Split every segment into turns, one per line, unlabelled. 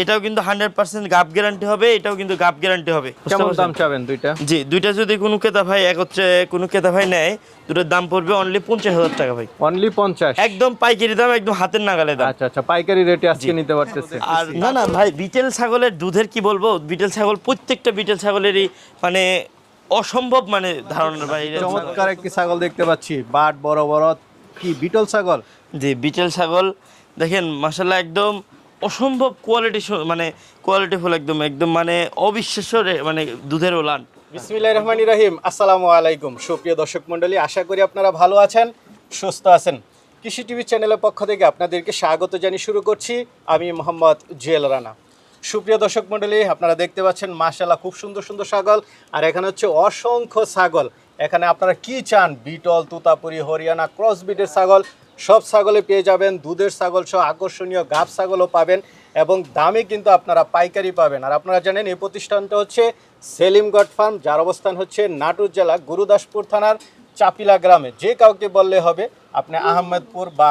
এটাও কিন্তু hundred percent গাপ গ্যারান্টি হবে এটাও কিন্তু গাপ গ্যারান্টি হবে।
কেমন দাম চাবেন দুইটা?
জি দুইটা যদি কোনো ক্রেতা ভাই একত্রে কোনো ক্রেতা ভাই নেয় দুটোর দাম পড়বে অনলি পঞ্চাশ হাজার টাকা ভাই।
অনলি পঞ্চাশ?
একদম পাইকারি দাম একদম হাতের নাগালে দাম।
আচ্ছা আচ্ছা পাইকারি রেটে আজকে নিতে পারতেছে।
আর না না ভাই বিটেল ছাগলের দুধের কি বলব? বিটেল ছাগল প্রত্যেকটা বিটেল ছাগলেরই মানে অসম্ভব মানে ধারণার বাইরে
চমৎকার একটি ছাগল দেখতে পাচ্ছি। বাট বড় বড় কি বিটল ছাগল?
জি বিটেল ছাগল দেখেন মাসাল্লাহ একদম অসম্ভব কোয়ালিটি মানে কোয়ালিটি কোয়ালিটিফুল একদম একদম মানে অবিশ্বাস্য মানে দুধের ওলান।
বিসমিল্লাহির রহমানির রহিম, আসসালামু আলাইকুম। সুপ্রিয় দর্শক মণ্ডলী, আশা করি আপনারা ভালো আছেন, সুস্থ আছেন। কৃষি টিভি চ্যানেলের পক্ষ থেকে আপনাদেরকে স্বাগত জানিয়ে শুরু করছি। আমি মোহাম্মদ জুয়েল রানা। সুপ্রিয় দর্শক মণ্ডলী, আপনারা দেখতে পাচ্ছেন মাশাল্লাহ খুব সুন্দর সুন্দর ছাগল। আর এখানে হচ্ছে অসংখ্য ছাগল। এখানে আপনারা কি চান? বিটল, তুতাপুরি, হরিয়ানা ক্রস বিটের ছাগল। সব ছাগলে পেয়ে যাবেন, দুধের ছাগল সহ আকর্ষণীয় গাব ছাগলও পাবেন এবং দামে কিন্তু আপনারা পাইকারি পাবেন। আর আপনারা জানেন, এই প্রতিষ্ঠানটা হচ্ছে সেলিমগড় ফার্ম, যার অবস্থান হচ্ছে নাটোর জেলা, গুরুদাসপুর থানার চাপিলা গ্রামে। যে কাউকে বললে হবে, আপনি আহমেদপুর বা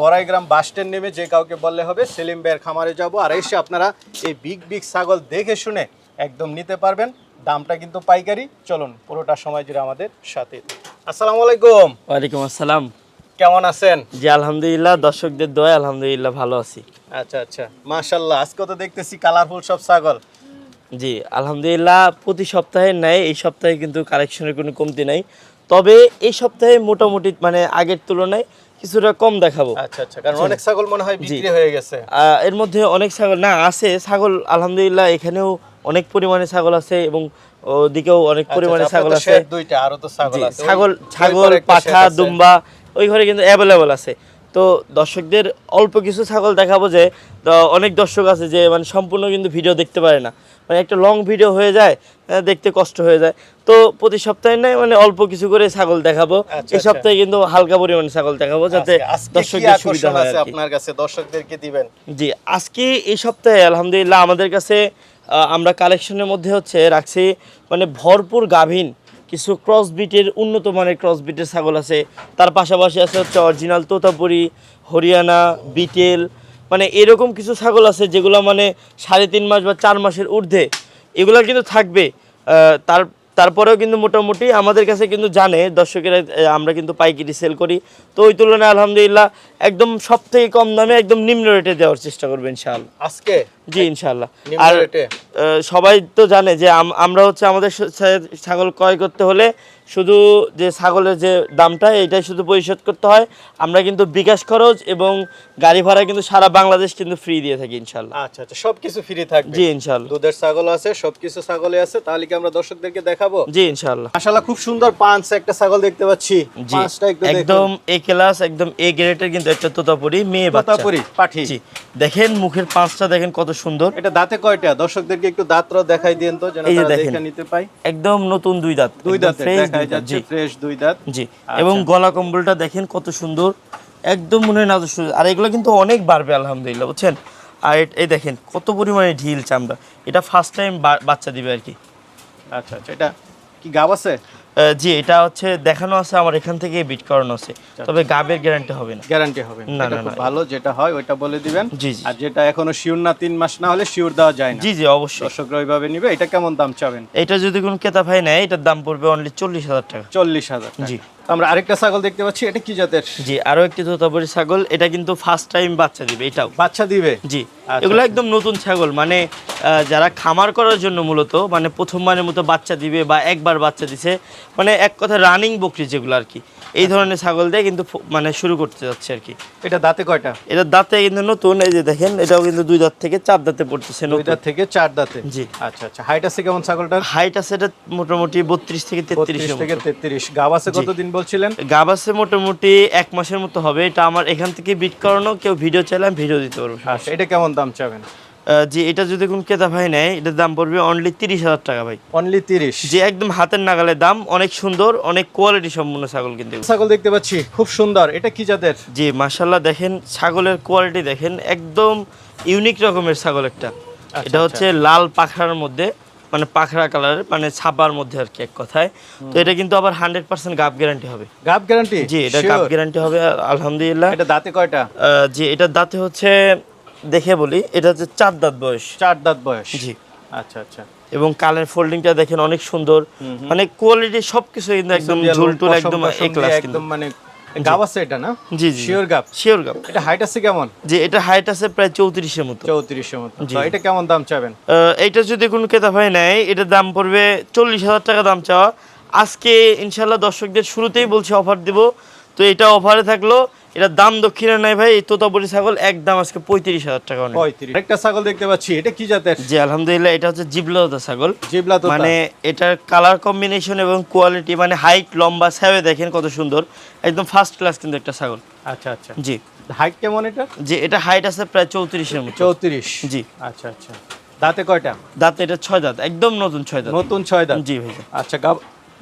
বড়াইগ্রাম বাস স্ট্যান্ড নেমে যে কাউকে বললে হবে, সেলিম ভাইয়ের খামারে যাব আর এসে আপনারা এই বিগ বিগ ছাগল দেখে শুনে একদম নিতে পারবেন। দামটা কিন্তু পাইকারি। চলুন, পুরোটা সময় জুড়ে আমাদের সাথে। আসসালামু আলাইকুম।
ওয়ালাইকুম আসসালাম।
কেমন আছেন?
জি আলহামদুলিল্লাহ দর্শকদের দয় আলহামদুলিল্লাহ ভালো আছি।
আচ্ছা আচ্ছা। মাশাল্লাহ আজকে তো দেখতেছি কালারফুল সব ছাগল।
জি আলহামদুলিল্লাহ প্রতি সপ্তাহে নেয় এই সপ্তাহে কিন্তু কালেকশনের কোনো কমতি নাই। তবে এই সপ্তাহে মোটামুটি মানে আগের তুলনায় কিছুটা কম দেখাবো।
আচ্ছা আচ্ছা কারণ অনেক ছাগল মনে হয় বিক্রি হয়ে গেছে।
এর মধ্যে অনেক ছাগল না আছে ছাগল আলহামদুলিল্লাহ এখানেও অনেক পরিমাণে ছাগল আছে এবং ওদিকেও অনেক পরিমাণে
আচ্ছা,
ছাগল আছে।
দুইটা আরও তো ছাগল আছে।
ছাগল ছাগল পাঠা দুম্বা ওই ঘরে কিন্তু অ্যাভেলেবল আছে। তো দর্শকদের অল্প কিছু ছাগল দেখাবো যে অনেক দর্শক আছে যে মানে সম্পূর্ণ কিন্তু ভিডিও দেখতে পারে না। মানে একটা লং ভিডিও হয়ে যায় দেখতে কষ্ট হয়ে যায়। তো প্রতি সপ্তাহে নয় মানে অল্প কিছু করে ছাগল দেখাবো।
আচ্ছা,
এই
আচ্ছা।
সপ্তাহে কিন্তু হালকা পরিমাণে ছাগল দেখাবো যাতে
আজকে- আজকে
দর্শকদের সুবিধা হয়।
আপনার কাছে? দর্শকদেরকে দিবেন।
জি আজকে এই সপ্তাহে আলহামদুলিল্লাহ আমাদের কাছে আমরা কালেকশনের মধ্যে হচ্ছে রাখছি মানে ভরপুর গাভীন। কিছু ক্রস বিটের উন্নত মানের ক্রস বিটের ছাগল আছে। তার পাশাপাশি আছে হচ্ছে অরিজিনাল তোতাপুরি, হরিয়ানা, বিটেল মানে এরকম কিছু ছাগল আছে যেগুলো মানে সাড়ে তিন মাস বা চার মাসের ঊর্ধ্বে। এগুলো কিন্তু থাকবে। তার তারপরেও কিন্তু মোটামুটি আমাদের কাছে কিন্তু জানে দর্শকেরা আমরা কিন্তু পাইকারি সেল করি। তো ওই তুলনায় আলহামদুলিল্লাহ একদম সব থেকে কম দামে একদম নিম্ন রেটে দেওয়ার চেষ্টা করব ইনশাআল্লাহ।
আজকে?
জি
ইনশাল্লাহ
আর সবাই তো জানে যে আম- আমরা হচ্ছে আমাদের ছাগল ক্রয় করতে হলে শুধু যে ছাগলের যে দামটা এটাই শুধু পরিশোধ করতে হয়। আমরা কিন্তু বিকাশ খরচ এবং গাড়ি ভাড়া কিন্তু সারা বাংলাদেশ কিন্তু ফ্রি দিয়ে থাকি ইনশাআল্লাহ।
আচ্ছা আচ্ছা সবকিছু ফ্রি থাকবে।
জি ইনশাআল্লাহ।
দুধের ছাগল আছে সবকিছু ছাগলে আছে তাহলে কি আমরা দর্শকদেরকে দেখাবো?
জি ইনশাআল্লাহ।
মাশাআল্লাহ খুব সুন্দর পাঁচ একটা ছাগল দেখতে পাচ্ছি। পাঁচটা একটু
একদম এ ক্লাস একদম এ গ্রেডের কিন্তু একটা তোতাপুরি মেয়ে বাচ্চা।
তোতাপুরি, পাঠি।
জি দেখেন মুখের পাঁচটা দেখেন কত সুন্দর।
এটা দাঁতে কয়টা? দর্শকদেরকে একটু দাঁতরা দেখাই দিন তো যেন তারা। দেখে নিতে পাই
একদম নতুন দুই দাঁত
দুই দাঁত
fresh
দেখা যাচ্ছে ফ্রেশ দুই দাঁত।
জি
আচ্ছা।
এবং গলা কম্বলটা দেখেন কত সুন্দর একদম মনে হয় না আর এগুলো কিন্তু অনেক বাড়বে আলহামদুলিল্লাহ বুঝছেন? আর এই দেখেন কত পরিমাণে ঢিল চামড়া। এটা ফার্স্ট টাইম বাচ্চা দিবে আর কি।
আচ্ছা আচ্ছা এটা কি গাব আছে?
জি এটা হচ্ছে দেখানো আছে আমার এখান থেকে বিট করানো আছে। তবে গাবের গ্যারান্টি হবে না।
গ্যারান্টি হবে
না, না।
ভালো যেটা হয় ওইটা বলে দিবেন।
জি, জি।
আর যেটা এখনও শিওর না তিন মাস না হলে শিওর দেওয়া যায় না।
জি জি অবশ্যই।
দর্শকরা ওইভাবে নিবে এটা কেমন দাম চাবেন?
এটা যদি কোন ক্রেতা ভাই নেয় এটার দাম পড়বে অনলি চল্লিশ হাজার টাকা।
চল্লিশ হাজার
জি।
আমরা আরেকটা ছাগল দেখতে পাচ্ছি এটা কি জাতের?
জি আরও একটি তোতাপুরি ছাগল এটা কিন্তু ফার্স্ট টাইম বাচ্চা দিবে এটাও।
বাচ্চা দিবে?
জি
আচ্ছা,
এগুলো। একদম নতুন ছাগল মানে যারা খামার করার জন্য মূলত মানে প্রথমবারের মতো বাচ্চা দিবে বা একবার বাচ্চা দিছে মানে এক কথা রানিং বকরি যেগুলো আর কি। এই ধরনের ছাগল দিয়ে কিন্তু মানে শুরু করতে যাচ্ছে আর কি।
এটা দাঁতে কয়টা?
এটা দাঁতে কিন্তু নতুন এই যে দেখেন এটাও কিন্তু দুই দাঁত থেকে চার দাঁতে পড়তেছে
দুই দাঁত থেকে চার দাঁতে?
জি।
আচ্ছা আচ্ছা। হাইট আছে কেমন ছাগলটার?
হাইট আছে এটা মোটামুটি বত্রিশ থেকে তেত্রিশ
থেকে তেত্রিশ। গাব আছে কতদিন বলছিলেন?
গাব আছে মোটামুটি এক মাসের মতো হবে। এটা আমার এখান থেকে বিট করানো কেউ ভিডিও চাইলে আমি ভিডিও দিতে পারব।
আচ্ছা এটা কেমন দাম চাবেন?
জি এটা যদি কোন ক্রেতা ভাই নেয় এটার দাম পড়বে অনলি তিরিশ হাজার টাকা ভাই।
অনলি তিরিশ।
যে একদম হাতের নাগালে দাম অনেক সুন্দর অনেক কোয়ালিটি সম্পূর্ণ ছাগল কিন্তু
ছাগল দেখতে পাচ্ছি খুব সুন্দর। এটা কি জাতের?
জি মাশাল্লাহ দেখেন ছাগলের কোয়ালিটি দেখেন একদম ইউনিক রকমের ছাগল একটা।
আচ্ছা,
এটা হচ্ছে লাল পাখরার মধ্যে মানে পাখরা কালার মানে ছাপার মধ্যে আর কি এক কথায়। তো এটা কিন্তু আবার হান্ড্রেড পার্সেন্ট গাপ গ্যারান্টি হবে।
গাব গ্যারান্টি
জি এটা গাপ গ্যারান্টি হবে আলহামদুলিল্লাহ।
এটা দাঁতে কয়টা?
জি এটার দাঁতে হচ্ছে দেখে বলি এটা হচ্ছে চার দাঁত বয়স।
চার দাঁত বয়স।
জি।
আচ্ছা আচ্ছা।
এবং কালের ফোল্ডিংটা দেখেন অনেক সুন্দর। মানে কোয়ালিটি সবকিছু কিন্তু একদম ঝুলটুল একদম এ ক্লাস কিন্তু।
একদম মানে গাব আছে এটা না?
জি জি
শিওর গাব?
শিওর গাব।
এটা হাইট আছে কেমন?
যে এটা হাইট আছে প্রায় চৌত্রিশের মতো।
চৌত্রিশের মতো। তো এটা কেমন দাম চাবেন?
এইটা যদি কোনো ক্রেতা ভাই নেয় এটার দাম পড়বে চল্লিশ হাজার টাকা দাম চাওয়া। আজকে ইনশাল্লাহ দর্শকদের শুরুতেই বলছি অফার দিব। তো এটা অফারে থাকল এটার দাম দক্ষিণে নাই ভাই এই তোতাপুরি ছাগল একদম আজকে পঁয়ত্রিশ হাজার টাকা
পঁয়ত্রিশ। একটা ছাগল দেখতে পাচ্ছি এটা কি জাতের?
জি আলহামদুলিল্লাহ এটা হচ্ছে জিবলতা ছাগল।
জিবলাতা
মানে এটার কালার কম্বিনেশন এবং কোয়ালিটি মানে হাইট লম্বা স্যাবে দেখেন কত সুন্দর। একদম ফার্স্ট ক্লাস কিন্তু একটা ছাগল।
আচ্ছা আচ্ছা।
জি।
হাইট কেমন এটা?
যে এটা হাইট আছে প্রায় চৌত্রিশের মতো।
চৌত্রিশ।
জি।
আচ্ছা আচ্ছা। দাঁতে কয়টা?
দাঁতে এটা ছয় দাঁত একদম নতুন ছয় দাঁত।
নতুন ছয় দাঁত।
জি ভাই
আচ্ছা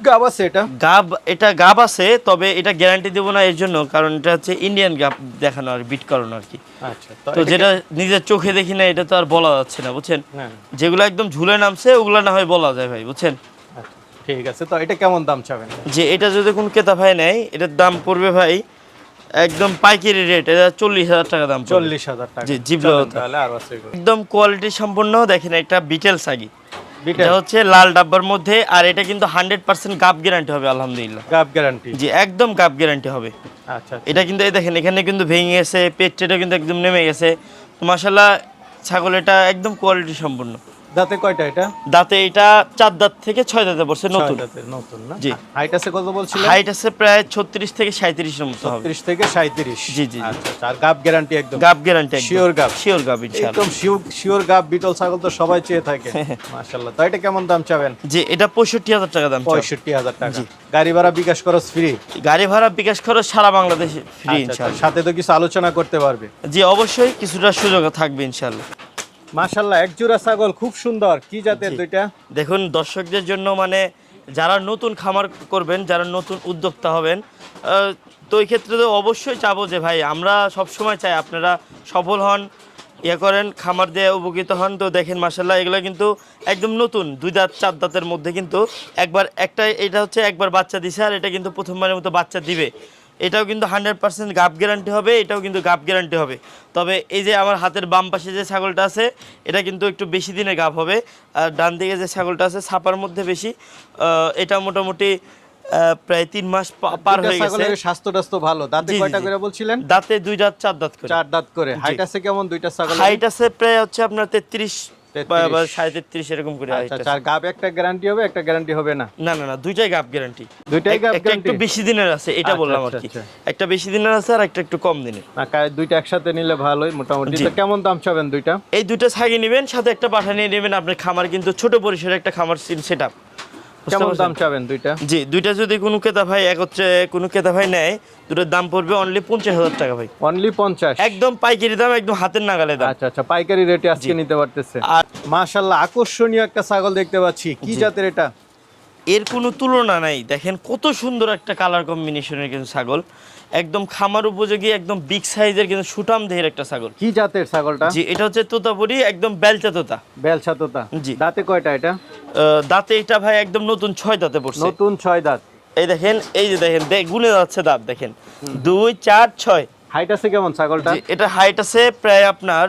গাব আছে এটা?
গাব এটা গাব আছে তবে এটা গ্যারান্টি দেবো না এর জন্য কারণ এটা হচ্ছে ইন্ডিয়ান গাব দেখানো আর বিট করানো আর কি।
আচ্ছা
তো যেটা নিজের চোখে দেখি না এটা তো আর বলা যাচ্ছে না বুঝছেন?
হ্যাঁ।
যেগুলো একদম ঝুলে নামছে ওগুলো না হয় বলা যায় ভাই বুঝছেন?
আচ্ছা, ঠিক আছে তো এটা কেমন দাম চাবেন?
যে এটা যদি কোন ক্রেতা ভাই নেয় এটার দাম পড়বে ভাই একদম পাইকারি রেট এটা চল্লিশ হাজার টাকা দাম
চল্লিশ হাজার টাকা।
জি, জিবলা
তাহলে আর
একদম কোয়ালিটি সম্পন্ন দেখেন একটা বিটেল সাগি। এটা হচ্ছে লাল ডাব্বার মধ্যে আর এটা কিন্তু হান্ড্রেড পার্সেন্ট গাব গ্যারান্টি হবে আলহামদুলিল্লাহ।
গাব গ্যারান্টি।
জি একদম গাব গ্যারান্টি হবে।
আচ্ছা
এটা কিন্তু এই দেখেন এখানে কিন্তু ভেঙে গেছে পেট টেটও কিন্তু একদম নেমে গেছে। তো মাসাল্লাহ ছাগল এটা একদম কোয়ালিটি সম্পন্ন
দাঁতে কয়টা এটা?
দাঁতে এটা চার দাঁত থেকে ছয় দাঁতে পড়ছে নতুন।
নতুন না?
জি।
হাইট আছে কত বলছিলেন?
হাইট আছে প্রায় ছত্রিশ থেকে সাঁত্রিশের মতো হবে।
30 থেকে 37
জি, জি, জি।
আচ্ছা আচ্ছা, আর গাব গ্যারান্টি একদম।
গাব গ্যারান্টি
Sure গাব।
শিওর গাব ইনশাআল্লাহ।
একদম শিওর শিওর গাব বিটল ছাগল তো সবাই চেয়ে থাকে। মাশাআল্লাহ। তো এটা কেমন দাম চাবেন?
যে এটা পঁয়ষট্টি হাজার টাকা দাম চাওয়া।
পঁয়ষট্টি হাজার টাকা। গাড়ি ভাড়া বিকাশ খরচ ফ্রি
গাড়ি ভাড়া বিকাশ খরচ সারা বাংলাদেশে ফ্রি
আচ্ছা,
ইনশাআল্লাহ।
সাথে তো কিছু আলোচনা করতে পারবে।
জি অবশ্যই কিছুটা সুযোগ থাকবে ইনশাআল্লাহ।
মাশাআল্লাহ এক জোড়া ছাগল খুব সুন্দর। কি জাতের দুইটা?
দেখুন দর্শকদের জন্য মানে যারা নতুন খামার করবেন যারা নতুন উদ্যোক্তা হবেন তো এই ক্ষেত্রে তো অবশ্যই চাবো যে ভাই আমরা সব সময় চাই আপনারা সফল হন ইয়ে করেন খামার দিয়ে উপকৃত হন। তো দেখেন মাসাল্লাহ এগুলো কিন্তু একদম নতুন দুই দাঁত চার দাঁতের মধ্যে কিন্তু একবার একটা এটা হচ্ছে একবার বাচ্চা দিছে আর এটা কিন্তু প্রথমবারের মতো বাচ্চা দিবে। এটাও কিন্তু হান্ড্রেড পার্সেন্ট গাপ গ্যারান্টি হবে এটাও কিন্তু গাপ গ্যারান্টি হবে। তবে এই যে আমার হাতের বাম পাশে যে ছাগলটা আছে এটা কিন্তু একটু বেশি দিনে গাপ হবে। আর ডান দিকে যে ছাগলটা আছে ছাপার মধ্যে বেশি এটা মোটামুটি আহ, প্রায় তিন মাস পার হয়ে গেছে।
স্বাস্থ্য টাস্থ্য ভালো। দাঁতে কয়টা করে বলছিলেন?
দাঁতে দুই দাঁত চার দাঁত করে।
চার দাঁত করে। হাইট আছে কেমন দুইটা ছাগল
হাইট আছে প্রায় হচ্ছে আপনার তেত্রিশ
33
সাড়ে তেত্রিশ এরকম করে
আচ্ছা
আছে।
একটা গ্যারান্টি হবে একটা গ্যারান্টি হবে না?
না না না দুইটাই গাপ গ্যারান্টি
দুইটাই গাব
একটা একটু বেশি দিনের আছে এটা
আচ্ছা,
বললাম আর
আচ্ছা,
কি। একটা বেশি দিনের আছে আর একটা একটু কম দিনের।
না দুইটা একসাথে নিলে ভালোই মোটামুটি। তো কেমন দাম চাবেন দুইটা?
এই দুইটা ছাগি নেবেন সাথে একটা পাঠা নিয়ে নেবেন আপনার খামার কিন্তু ছোট পরিসরে একটা খামার সেট। আপ
কেমন দাম চাবেন দুইটা?
জি দুইটা যদি কোনো ক্রেতা ভাই একত্রে কোনো ক্রেতা ভাই নেয় দুটোর দাম পড়বে অনলি পঞ্চাশ হাজার টাকা ভাই।
অনলি পঞ্চাশ?
একদম পাইকারি দাম একদম হাতের নাগালে দাম।
আচ্ছা আচ্ছা পাইকারি রেটে আজকে নিতে পারতেছে।
আর
মাশাল্লাহ আকর্ষণীয় একটা ছাগল দেখতে পাচ্ছি। কি জাতের এটা?
এর কোনো তুলনা নাই। দেখেন কত সুন্দর একটা কালার কম্বিনেশনের কিন্তু ছাগল। একদম খামার উপযোগী একদম বিগ সাইজের কিন্তু সুটাম দেহের একটা ছাগল।
কি জাতের ছাগলটা?
জি এটা হচ্ছে তোতাপুরি একদম বেলচা তোতা।
বেলসা তোতা।
জি।
দাঁতে কয়টা এটা?
দাঁতে এটা ভাই একদম নতুন ছয় দাঁতে পড়ছে।
নতুন ছয় দাঁত।
এই দেখেন এই যে দেখেন গুনে যাচ্ছে দাঁত দেখেন। দুই চার ছয়।
হাইট আছে কেমন ছাগলটা?
এটা হাইট আছে প্রায় আপনার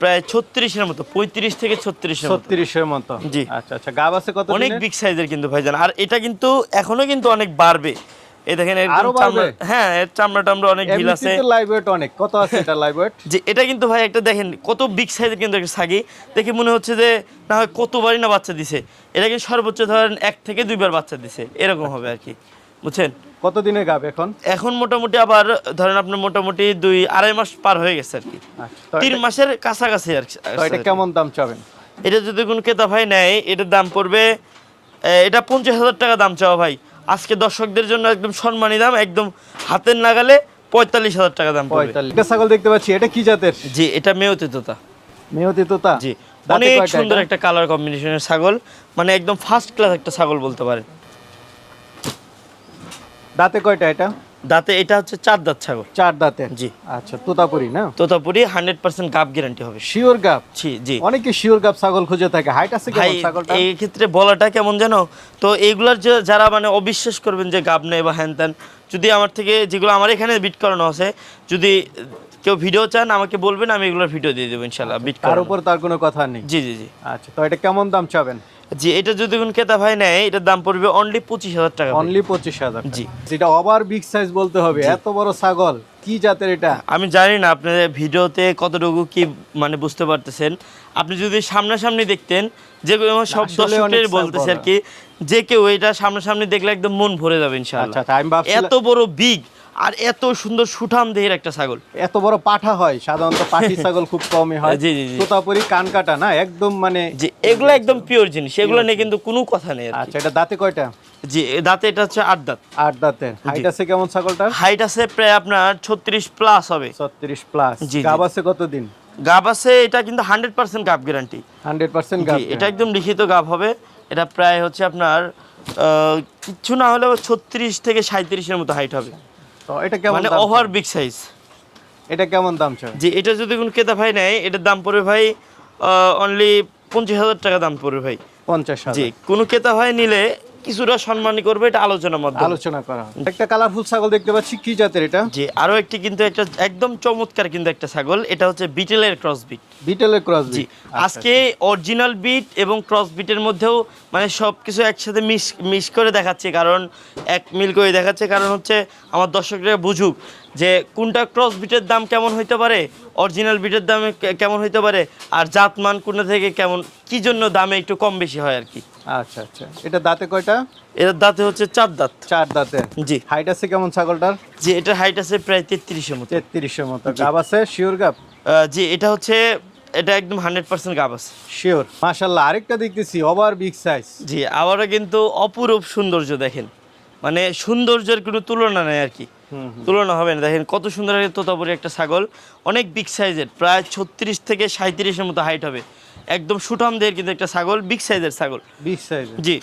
প্রায় ছত্রিশের মতো পঁয়ত্রিশ থেকে ছত্রিশের মতো।
ছত্রিশের মতো।
জি।
আচ্ছা আচ্ছা গাব আছে কত
অনেক বিগ সাইজের কিন্তু ভাইজান। আর এটা কিন্তু এখনও কিন্তু অনেক বাড়বে। এই দেখেন? হ্যাঁ এর চামড়া টামড়া অনেক ঢিল আছে।
এমনিতে অনেক। কত আছে এটা লাইভ
যে এটা কিন্তু ভাই একটা দেখেন কত বিগ সাইজের কিন্তু একটা ছাগি। দেখে মনে হচ্ছে যে না হয় কতবারই না বাচ্চা দিছে। এটা কিন্তু সর্বোচ্চ ধরেন এক থেকে দুইবার বাচ্চা দিছে। এরকম হবে আর কি। বুঝছেন?
কত গাব এখন?
এখন মোটামুটি আবার ধরেন আপনার মোটামুটি দুই আড়াই মাস পার হয়ে গেছে আর কি।
আচ্ছা,
তিন মাসের কাছাকাছি আর
এটা কেমন দাম চাবেন?
এটা যদি কোনো ক্রেতা ভাই নেয় এটার দাম পড়বে এটা পঞ্চাশ হাজার টাকা দাম চাওয়া ভাই। আজকে দর্শকদের জন্য একদম সম্মানী দাম একদম হাতের নাগালে পঁয়তাল্লিশ হাজার টাকা দাম
পঁয়তাল্লিশ। ছাগল দেখতে পাচ্ছি এটা কি জাতের?
জি এটা মেয়তি তোতা।
মেয়তে তোতা?
জি অনেক সুন্দর একটা কালার কম্বিনেশনের ছাগল মানে একদম ফার্স্ট ক্লাস একটা ছাগল বলতে পারেন।
দাঁতে কয়টা এটা?
দাঁতে এটা হচ্ছে চার দাঁত ছাগল।
চার দাঁতের
জি।
আচ্ছা তোতাপুরি না?
তোতাপুরি হান্ড্রেড পার্সেন্ট গাপ গ্যারান্টি হবে।
শিওর গাব?
জি জি।
অনেকে শিওর গাব ছাগল খুঁজে থাকে। হাইট আছে কেমন ছাগলটা?
এই ক্ষেত্রে বলাটা কেমন জানো? তো এইগুলার যে যারা মানে অবিশ্বাস করবেন যে গাব নেই বা হ্যান ত্যান যদি আমার থেকে যেগুলো আমার এখানে বিট করানো আছে যদি কেউ ভিডিও চান আমাকে বলবেন আমি এগুলোর ভিডিও দিয়ে দেবো ইনশাল্লাহ বিট
করার উপর তার কোনো কথা নেই।
জি জি জি।
আচ্ছা তো এটা কেমন দাম চাবেন?
জি এটা যদি কোন ক্রেতা ভাই নেয় এটার দাম পড়বে অনলি পঁচিশ হাজার টাকা
অনলি পঁচিশ হাজার
জি।
যেটা ওভার বিগ সাইজ বলতে হবে এত বড় ছাগল কি জাতের এটা?
আমি জানি না আপনাদের ভিডিওতে কতটুকু কি মানে বুঝতে পারতেছেন। আপনি যদি সামনাসামনি দেখতেন যেগুলো আমার সব দর্শকের বলতেছে আর কি যে কেউ এটা সামনাসামনি দেখলে একদম মন ভরে যাবে ইনশাআল্লাহ।
আচ্ছা, আচ্ছা,
এত বড় বিগ আর এত সুন্দর সুঠাম দেহের একটা ছাগল।
এত বড় পাঠা হয় সাধারণত পাঠি ছাগল খুব কমই হয়।
জি, জি, জি।
তোতাপুরি কান কাটা না? একদম মানে
যে এগুলো একদম পিওর জিনিস। এগুলো নিয়ে কিন্তু কোনো কথা নেই
আচ্ছা এটা দাঁতে কয়টা?
জি দাঁতে এটা হচ্ছে আট দাঁত।
আট দাঁতের হাইট আছে কেমন ছাগলটার?
হাইট আছে প্রায় আপনার ছত্রিশ প্লাস হবে।
ছত্রিশ প্লাস
জি, জি।
গাব আছে কতদিন?
গাব আছে এটা কিন্তু হান্ড্রেড পার্সেন্ট গাব গ্যারান্টি
হান্ড্রেড পার্সেন্ট
জি এটা একদম লিখিত গাব হবে। এটা প্রায় হচ্ছে আপনার কিচ্ছু না হলেও ছত্রিশ থেকে সাঁত্রিশের মতো হাইট হবে।
তো এটা কেমন
মানে ওভার? বিগ সাইজ
এটা কেমন দাম চাই?
যে এটা যদি কোনো ক্রেতা ভাই নেয় এটার দাম পড়বে ভাই অনলি পঞ্চাশ হাজার টাকা দাম পড়বে ভাই।
পঞ্চাশ
জি কোনো ক্রেতা ভাই নিলে কিছুটা সম্মানী করবে এটা আলোচনার মধ্যে
আলোচনা করা। একটা কালারফুল ছাগল দেখতে পাচ্ছি কি জাতের এটা?
জি আরও একটি কিন্তু একটা একদম চমৎকার কিন্তু একটা ছাগল এটা হচ্ছে বিটেলের ক্রস বিট
বিটেলের ক্রস
জি আজকে অরিজিনাল বিট এবং ক্রস বিটের মধ্যেও মানে সব কিছু একসাথে মিস মিস করে দেখাচ্ছে কারণ এক মিল করে দেখাচ্ছে কারণ হচ্ছে আমার দর্শকরা বুঝুক যে কোনটা ক্রস বিটের দাম কেমন হইতে পারে অরিজিনাল বিটের দাম কেমন হইতে পারে আর জাত মান কোনটা থেকে কেমন কি জন্য দামে একটু কম বেশি হয় আর কি
আচ্ছা আচ্ছা। এটা দাঁতে কয়টা?
এর দাঁতে হচ্ছে চার দাঁত।
চার দাঁতে।
জি।
হাইট আছে কেমন ছাগলটার?
জি এটার হাইট আছে প্রায় তেত্রিশের মতো।
তেত্রিশের মতো। গাব আছে? শিওর গাব?
জি এটা হচ্ছে এটা একদম হান্ড্রেড পার্সেন্ট গাব আছে।
শিওর মাশাল্লাহ আরেকটা দেখতেছি ওভার বিগ সাইজ
জি আবারও কিন্তু অপরূপ সৌন্দর্য দেখেন। মানে সৌন্দর্যের কোনো তুলনা নেই আর কি। তুলনা হবে না। দেখেন কত সুন্দর তোতাপুরি একটা ছাগল। অনেক বিগ সাইজের প্রায় ছত্রিশ থেকে সাঁত্রিশের মতো হাইট হবে। একদম সুঠাম দেহের কিন্তু একটা ছাগল বিগ সাইজের ছাগল।
বিগ সাইজ
জি।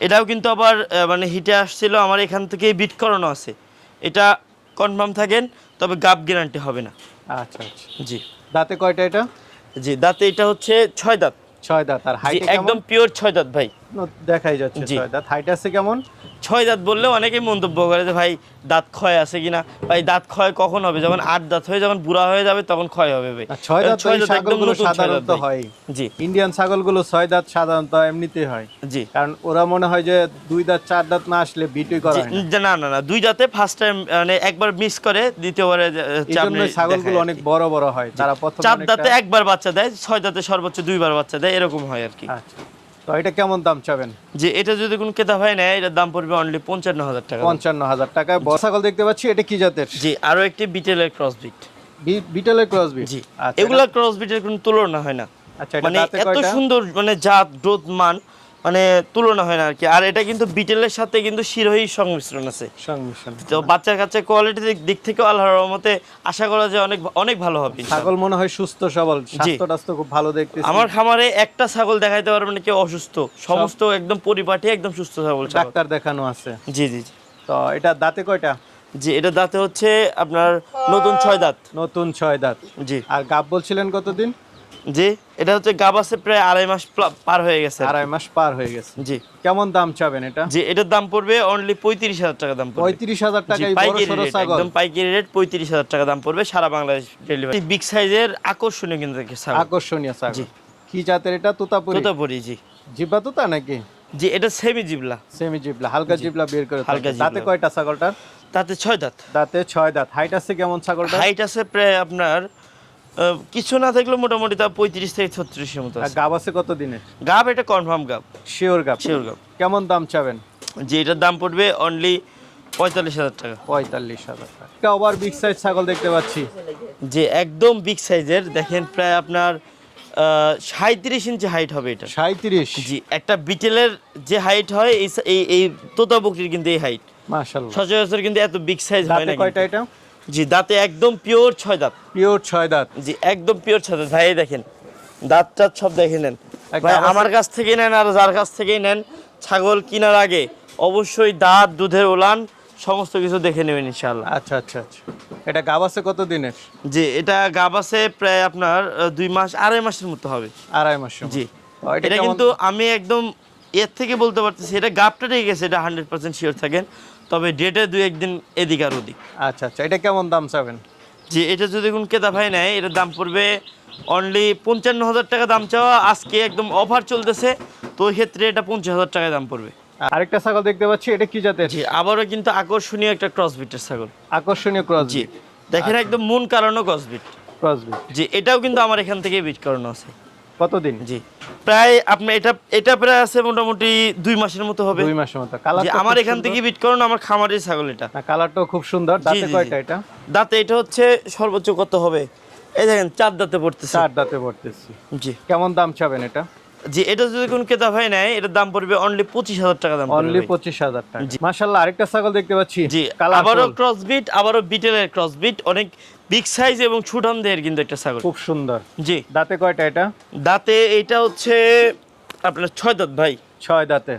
এটাও কিন্তু আবার মানে হিটে আসছিল আমার এখান থেকে বিট করানো আছে। এটা কনফার্ম থাকেন তবে গাপ গ্যারান্টি হবে না।
আচ্ছা আচ্ছা।
জি।
দাঁতে কয়টা এটা?
জি দাঁতে এটা হচ্ছে ছয় দাঁত।
ছয় দাঁত। আর হাইট
একদম পিওর ছয় দাঁত ভাই।
দেখাই যাচ্ছে ছয় দাঁত। হাইট আছে কেমন?
ছয় দাঁত বললে অনেকেই মন্তব্য করে যে ভাই দাঁত ক্ষয় আছে কিনা? ভাই দাঁত ক্ষয় কখন হবে? যখন আট দাঁত হয়ে যখন বুড়া হয়ে যাবে তখন ক্ষয় হবে ভাই।
ছয় দাঁত
একদম ছয় দাঁত
সাধারণত হয়।
জি।
ইন্ডিয়ান ছাগলগুলো ছয় দাঁত সাধারণত এমনিতেই হয়।
জি।
কারণ ওরা মনে হয় যে দুই দাঁত চার দাঁত না আসলে বিটুই করা না।
না না দুই দাঁতে ফার্স্ট টাইম মানে একবার মিস করে দ্বিতীয়বারে
ছাগলগুলো অনেক বড় বড় হয়। তারা প্রথম
চার দাঁতে একবার বাচ্চা দেয় ছয় দাঁতে সর্বোচ্চ দুইবার বাচ্চা দেয় এরকম হয় আর কি।
আচ্ছা। তো এটা কেমন দাম চাবেন?
যে এটা যদি কোনো ক্রেতা হয় না এটার দাম পড়বে অনলি পঞ্চান্ন হাজার টাকা।
পঞ্চান্ন হাজার টাকায় বর্ষাকাল দেখতে পাচ্ছি এটা কি জাতের?
জি আরও একটি বিটেলের ক্রস বিট
বি- বিটলের ক্রস বিট
জি
আচ্ছা
এগুলা ক্রস বিটের কোনো তুলনা হয় না।
আচ্ছা
মানে এত সুন্দর মানে জাত গ্রোথ মান মানে তুলনা হয় না আর কি। আর এটা কিন্তু বিটেলের সাথে কিন্তু শিরোহী সংমিশ্রণ আছে।
সংমিশ্রণ।
তো বাচ্চার কাছে কোয়ালিটির দিক থেকেও আল্লাহর রহমতে আশা করা যায় অনেক অনেক ভালো হবে
ছাগল মনে হয় সুস্থ সবল। স্বাস্থ্য টাস্থ্য খুব ভালো দেখতেছি।
আমার খামারে একটা ছাগল দেখাইতে পারবে না কেউ অসুস্থ। সমস্ত একদম পরিপাটি একদম সুস্থ ছাগল।
ডাক্তার দেখানো আছে।
জি জি জি।
তো এটা দাঁতে কয়টা?
জি এটা দাঁতে হচ্ছে আপনার নতুন ছয় দাঁত।
নতুন ছয় দাঁত।
জি।
আর গাব বলছিলেন কতদিন?
জি এটা হচ্ছে গাবাসে প্রায় আড়াই মাস পার হয়ে গেছে
আড়াই মাস পার হয়ে গেছে।
জি।
কেমন দাম চাবেন এটা?
জি এটার দাম পড়বে অনলি পঁয়ত্রিশ হাজার টাকা দাম পড়বে।
পঁয়ত্রিশ হাজার বড়
পাইকারি রেট একদম পাইকারি রেট পঁয়ত্রিশ হাজার টাকা দাম পড়বে সারা বাংলাদেশ ডেলিভারি বিগ সাইজের আকর্ষণীয় কিন্তু
আকর্ষণীয় ছাগল।
জি।
কি জাতের এটা? তোতাপুরি।
তোতাপুরি জি।
জিব্বা তোতা নাকি?
জি এটা সেমি জিবলা
সেমি জিবলা হালকা জিবলা বের করে
হালকা।
দাঁতে। কয়টা ছাগলটার?
তাতে ছয় দাঁত।
দাঁতে ছয় দাঁত। হাইট আছে কেমন ছাগলটা
হাইট আছে প্রায় আপনার কিছু না থাকলেও মোটামুটি তা পঁয়ত্রিশ থেকে ছত্রিশের মতো।
গাব আছে কত দিনে?
গাব এটা কনফার্ম গাব।
শিওর গাব।
শিওর গাব।
কেমন দাম চাবেন?
যে এটার দাম পড়বে অনলি পঁয়তাল্লিশ হাজার টাকা।
পঁয়তাল্লিশ হাজার টাকা। ওভার বিগ সাইজ ছাগল দেখতে পাচ্ছি।
যে একদম বিগ সাইজের দেখেন প্রায় আপনার সাঁত্রিশ ইঞ্চি হাইট হবে এটা।
সাঁত্রিশ
জি একটা বিটেলের যে হাইট হয় এই এই তোতা বকরির কিন্তু এই হাইট
মাশাল্লাহ।
সচরাচর কিন্তু এত বিগ সাইজ হয় না
কয়টা। এটা?
জি দাঁতে একদম পিওর ছয় দাঁত।
পিওর ছয় দাঁত।
জি একদম পিওর ছয় দাঁত। ভাই দেখেন দাঁত টাত সব দেখে নেন। ভাই আমার কাছ থেকেই নেন আর যার কাছ থেকেই নেন ছাগল কেনার আগে অবশ্যই দাঁত দুধের ওলান সমস্ত কিছু দেখে নেবেন ইনশাআল্লাহ।
আচ্ছা আচ্ছা আচ্ছা। এটা গাব আছে কত দিনের?
জি এটা গাব আছে প্রায় আপনার দুই মাস আড়াই মাসের মতো হবে।
আড়াই মাস
জি।
এটা
এটা কিন্তু আমি একদম এর থেকে বলতে পারতেছি এটা গাবটা ঠিক গেছে এটা হান্ড্রেড পার্সেন্ট শিওর থাকেন। তবে ডেটে দুই একদিন এদিক আর ওদিক।
আচ্ছা আচ্ছা এটা কেমন দাম চাবেন?
যে এটা যদি কোন ক্রেতা ভাই নেয় এটার দাম পড়বে অনলি পঞ্চান্ন হাজার টাকা দাম চাওয়া। আজকে একদম অফার চলতেছে তো ওই ক্ষেত্রে এটা পঞ্চাশ হাজার টাকা দাম পড়বে।
আরেকটা ছাগল দেখতে পাচ্ছি এটা কি জাতের?
জি আবারও কিন্তু আকর্ষণীয় একটা ক্রসবিটের ছাগল।
আকর্ষণীয় ক্রস
জি দেখেন একদম মন কারণও ক্রসবিট
ক্রসবিট
জি এটাও কিন্তু আমার এখান থেকে বিট করানো আছে।
কতদিন?
জি। প্রায় আপনার এটা এটা প্রায় আছে মোটামুটি দুই মাসের মতো হবে।
দুই মাসের মতো। কালার
আমার এখান থেকে বিট করানো আমার খামারের ছাগল এটা।
না কালারটাও খুব সুন্দর। দাঁতে কয়টা এটা?
দাঁতে এটা হচ্ছে সর্বোচ্চ কত হবে? এই দেখেন চার দাঁতে পড়তেছে।
চার দাঁতে পড়তেছি।
জি।
কেমন দাম চাবেন এটা?
জি এটা যদি কোন ক্রেতা ভাই নেয় এটার দাম পড়বে অনলি পঁচিশ হাজার টাকা দাম
অনলি পঁচিশ হাজার টাকা। মাসাল্লাহ আরেকটা ছাগল দেখতে পাচ্ছি।
জি আবারও ক্রস বিট আবারও বিটেলের ক্রস বিট অনেক বিগ সাইজ এবং ছুটাম দেহের কিন্তু একটা ছাগল।
খুব সুন্দর।
জি।
দাঁতে কয়টা এটা?
দাঁতে এইটা হচ্ছে আপনার ছয় দাঁত ভাই।
ছয় দাঁতে।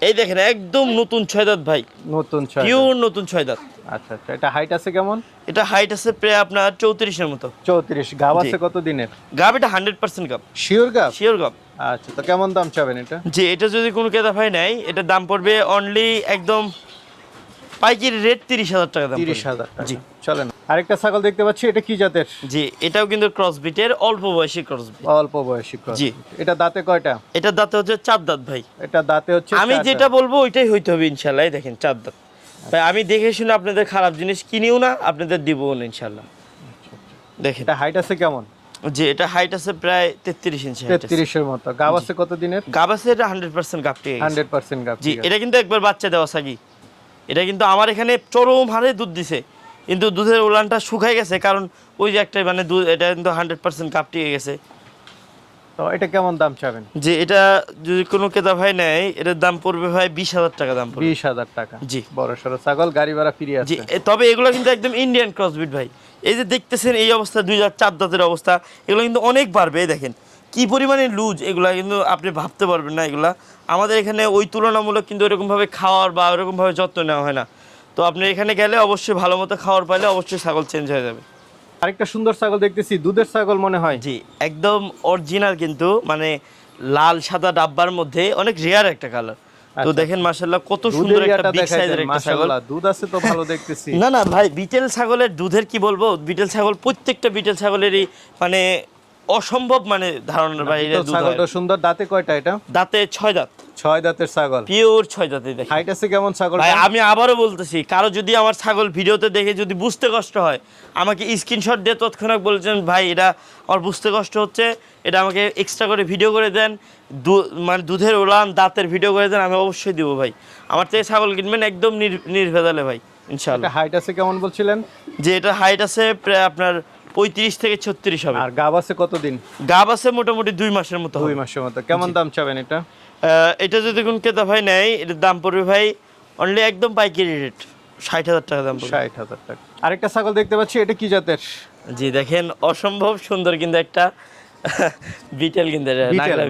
এই দেখেন একদম নতুন ছয় দাঁত ভাই।
নতুন ছয়
পিওর নতুন ছয় দাঁত।
আচ্ছা আচ্ছা এটা হাইট আছে কেমন?
এটা হাইট আছে প্রায় আপনার চৌত্রিশের মতো।
চৌত্রিশ। গাব আছে কত দিনের?
গাব এটা হান্ড্রেড পার্সেন্ট গাব।
শিওর গাব?
শিওর গাব।
আচ্ছা তো কেমন দাম চাবেন এটা?
যে এটা যদি কোনো কেদা ভাই নেয় এটা দাম পড়বে অনলি একদম পাইকারি রেট তিরিশ হাজার টাকা দাম
তিরিশ হাজার
জি।
চলেন আরেকটা ছাগল দেখতে পাচ্ছি এটা কি জাতের?
জি এটাও কিন্তু ক্রস বিটের অল্প বয়সী ক্রস বিট
অল্প বয়সী।
জি।
এটা দাঁতে কয়টা?
এটার দাঁতে হচ্ছে চার দাঁত ভাই।
এটা দাঁতে হচ্ছে
আমি যেটা বলব ওইটাই হইতে হবে ইনশাল্লাহ। দেখেন চার দাঁত। ভাই আমি দেখে শুনে আপনাদের খারাপ জিনিস কিনিও না আপনাদের দিবও না ইনশাল্লাহ। দেখেন।
এটা হাইট আছে কেমন?
যে এটা হাইট আছে প্রায় তেত্রিশ ইঞ্চি height আছে।
তেত্রিশের মতো। গাব আছে কত দিনের
গাব আছে এটা হান্ড্রেড পার্সেন্ট গাপ পেয়ে গেছে।
হান্ড্রেড পার্সেন্ট গাব
জি এটা কিন্তু একবার বাচ্চা দেওয়া সাগি এটা কিন্তু আমার এখানে চরম হারে দুধ দিছে। কিন্তু দুধের উলানটা শুকাই গেছে কারণ ওই যে একটা মানে দুধ এটা কিন্তু হান্ড্রেড পার্সেন্ট কাপ টিকে গেছে।
তো এটা কেমন দাম চাবেন?
যে এটা যদি কোনো ক্রেতা ভাই নেয় এটার দাম পড়বে ভাই বিশ হাজার টাকা দাম পড়বে।
বিশ হাজার টাকা।
জি।
বড় সড়ো ছাগল গাড়ি ভাড়া ফ্রি
জি
আছে
তবে এগুলো কিন্তু একদম ইন্ডিয়ান ক্রসবিট ভাই। এই যে দেখতেছেন এই অবস্থা দুই হাজার চার দাঁতের অবস্থা এগুলো কিন্তু অনেক বাড়বে এই দেখেন। কি পরিমাণে লুজ এগুলা কিন্তু আপনি ভাবতে পারবেন না এগুলা। আমাদের এখানে ওই তুলনামূলক কিন্তু এরকমভাবে খাওয়ার বা ওরকমভাবে যত্ন নেওয়া হয় না। তো আপনি এখানে গেলে অবশ্যই ভালো মতো খাওয়ার পাইলে অবশ্যই ছাগল চেঞ্জ হয়ে যাবে।
আরেকটা সুন্দর ছাগল দেখতেছি দুধের ছাগল মনে হয়।
জি একদম অরিজিনাল কিন্তু মানে লাল সাদা ডাব্বার মধ্যে অনেক রেয়ার একটা কালার তো
আচ্ছা।
দেখেন মার্শাল্লাহ কত সুন্দর একটা বিগ সাইজের একটা ছাগল।
দুধ আছে তো ভালো দেখতেছি।
না না ভাই বিটেল ছাগলের দুধের কি বলব? বিটেল ছাগল প্রত্যেকটা বিটেল ছাগলেরই মানে অসম্ভব মানে ধারণার বাইরে
ছাগলটা সুন্দর। দাঁতে কয়টা এটা?
দাঁতে ছয় দাঁত।
ছয় দাঁতের ছাগল।
পিওর ছয় দাঁতে দেখি।
হাইট আছে কেমন ছাগল
ভাই আমি আবারও বলতেছি কারও যদি আমার ছাগল ভিডিওতে দেখে যদি বুঝতে কষ্ট হয় আমাকে স্ক্রিনশট দিয়ে তৎক্ষণাৎ বলছেন ভাই এটা আমার বুঝতে কষ্ট হচ্ছে এটা আমাকে এক্সট্রা করে ভিডিও করে দেন মানে দুধের ওলান দাঁতের ভিডিও করে দেন আমি অবশ্যই দিব ভাই। আমার থেকে ছাগল কিনবেন একদম নির- নির্ভেজালে ভাই ইনশাআল্লাহ।
হাইট আছে কেমন বলছিলেন?
যে এটা হাইট আছে প্রায় আপনার পঁয়ত্রিশ থেকে ছত্রিশ হবে।
আর গাব আছে কতদিন?
গাব আছে মোটামুটি দুই মাসের মতো
দুই মাসের মতো। কেমন দাম চাবেন এটা?
এটা যদি কোন ক্রেতা ভাই নেয় এটার দাম পড়বে ভাই অনলি একদম পাইকারি রেট ষাট হাজার টাকা দাম
ষাট হাজার টাকা। আরেকটা ছাগল দেখতে পাচ্ছি এটা কি জাতের?
জি দেখেন অসম্ভব সুন্দর কিন্তু একটা বিটেল কিন্তু এটা,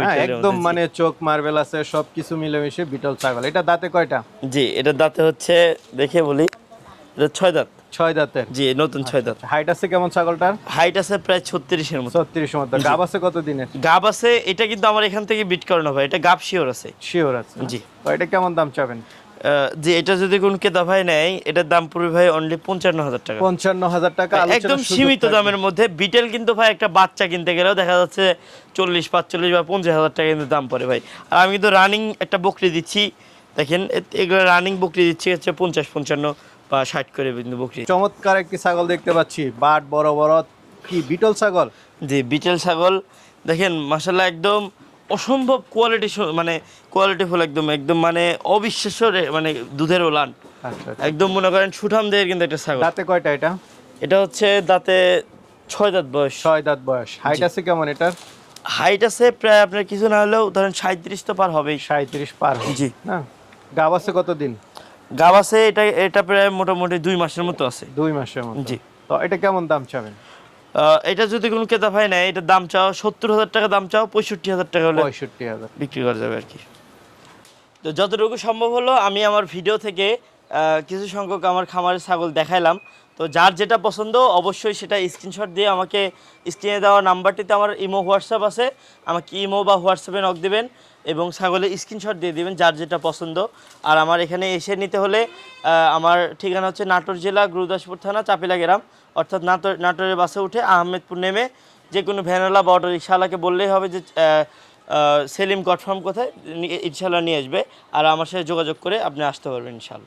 হ্যাঁ একদম মানে চোখ মার্বেল আছে সবকিছু মিলেমিশে বিটল ছাগল। এটা দাঁতে কয়টা?
জি এটার দাঁতে হচ্ছে দেখে বলি এটা ছয় দাঁত।
ছয় দাঁতের।
জি নতুন ছয় দাঁত।
হাইট আছে কেমন ছাগলটার?
হাইট আছে প্রায় ছত্রিশের মতো।
মতো। গাব আছে কত দিনের?
গাব আছে এটা কিন্তু আমার এখান থেকে বিট করানো ভাই এটা গাব শিওর আছে।
শিওর আছে।
জি।
তো এটা কেমন দাম চাবেন?
যে এটা যদি কোন ক্রেতা ভাই নেয় এটার দাম ভাই অনলি পঞ্চান্ন হাজার টাকা।
পঞ্চান্ন হাজার টাকা
একদম সীমিত দামের মধ্যে। বিটেল কিন্তু ভাই একটা বাচ্চা কিনতে গেলেও দেখা যাচ্ছে চল্লিশ পাঁচচল্লিশ বা পঞ্চাশ হাজার টাকা কিন্তু দাম পড়ে ভাই। আর আমি কিন্তু রানিং একটা বকরি দিচ্ছি। দেখেন এগুলো রানিং বকরি দিচ্ছি হচ্ছে পঞ্চাশ পঞ্চান্ন। বা ষাট করে কিন্তু বকরি।
চমৎকার একটি ছাগল দেখতে পাচ্ছি। বাট বড় বড় কি বিটল ছাগল?
জি বিটেল ছাগল। দেখেন মাসাল্লাহ একদম অসম্ভব কোয়ালিটি মানে কোয়ালিটিফুল একদম একদম মানে অবিশ্বাস্য মানে দুধের ওলান।
আচ্ছা আচ্ছা।
একদম মনে করেন সুঠাম দেহের কিন্তু একটা ছাগল।
দাঁতে কয়টা এটা?
এটা হচ্ছে দাঁতে ছয় দাঁত বয়স।
ছয় দাঁত বয়স। হাইট আছে কেমন এটার?
হাইট আছে প্রায় আপনার কিছু না হলেও ধরেন সাঁত্রিশ তো পার হবেই।
সাঁত্রিশ পার।
জি।
না? গাব আছে কতদিন?
গাব আছে এটা এটা প্রায় মোটামুটি দুই মাসের মতো আছে।
দুই মাসের মতো।
জি।
তো এটা কেমন দাম চাবেন?
এটা যদি কোনো ক্রেতা ভাই নেয় এটার দাম চাও সত্তর হাজার টাকা দাম চাও পঁয়ষট্টি হাজার টাকা হলে
পঁয়ষট্টি হাজার।
বিক্রি করা যাবে আর কি। তো যতটুকু সম্ভব হলো আমি আমার ভিডিও থেকে কিছু সংখ্যক আমার খামারের ছাগল দেখাইলাম। তো যার যেটা পছন্দ অবশ্যই সেটা স্ক্রিনশট দিয়ে আমাকে স্ক্রিনে দেওয়া নাম্বারটিতে আমার ইমো হোয়াটসঅ্যাপ আছে। আমাকে ইমো বা হোয়াটসঅ্যাপে নক দেবেন। এবং ছাগলের স্ক্রিনশট দিয়ে দিবেন যার যেটা পছন্দ। আর আমার এখানে এসে নিতে হলে আমার ঠিকানা হচ্ছে নাটোর জেলা, গুরুদাসপুর থানা, চাপিলা গ্রাম। অর্থাৎ নাটোর, নাটোরের বাসে উঠে আহমেদপুর নেমে যে কোনো ভ্যানওয়ালা বা অটো রিক্সাওয়ালাকে বললেই হবে যে সেলিম সেলিম কটফার্ম কোথায় ইনশাল্লাহ নিয়ে আসবে। আর আমার সাথে যোগাযোগ করে আপনি আসতে পারবেন ইনশাল্লাহ